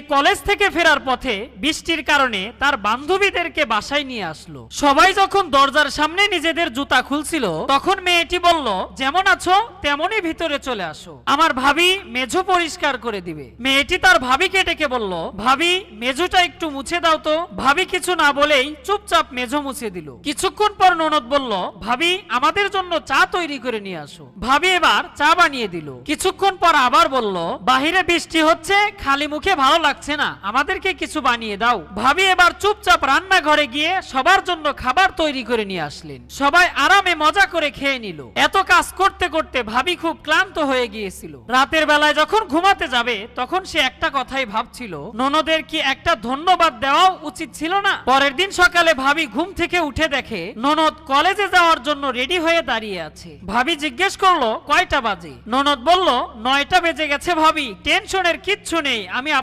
College থেকে ফেরার পথে বৃষ্টির কারণে তার বান্ধবীদেরকে বাসায় নিয়ে আসলো। সবাই যখন দরজার সামনে নিজেদের জুতা খুলছিল, তখন মেয়েটি বলল, যেমন আছো, তেমনই ভিতরে চলে আসো। আমার ভাবি মেঝো পরিষ্কার করে দিবে। মেয়েটি তার ভাবিকে ডেকে বলল, ভাবি, মেঝোটা একটু মুছে দাও তো। ভাবি কিছু না বলেই চুপচাপ মেঝো মুছে দিল। কিছুক্ষণ পর ননদ বলল, ভাবি, আমাদের জন্য চা তৈরি করে নিয়ে আসো। ভাবি এবার চা বানিয়ে দিল। কিছুক্ষণ পর আবার বলল, বাহিরে বৃষ্টি হচ্ছে, খালি মুখে ভালো লাগছে না, আমাদেরকে কিছু বানিয়ে দাও। ভাবি এবার চুপচাপ রান্নাঘরে গিয়ে সবার জন্য খাবার তৈরি করে নিয়ে আসলেন। সবাই আরামে মজা করে খেয়ে নিল। এত কাজ করতে করতে ভাবি খুব ক্লান্ত হয়ে গিয়েছিল। রাতের বেলায় যখন ঘুমাতে যাবে, তখন সে একটা কথাই ভাবছিল, ননদের কি একটা ধন্যবাদ দেওয়া উচিত ছিল না? পরের দিন সকালে ভাবি ঘুম থেকে উঠে দেখে, ননদ কলেজে যাওয়ার জন্য রেডি হয়ে দাঁড়িয়ে আছে। ভাবি জিজ্ঞেস করল, কয়টা বাজে? ননদ বলল, নয়টা বেজে গেছে ভাবি, টেনশনের কিচ্ছু নেই, আমি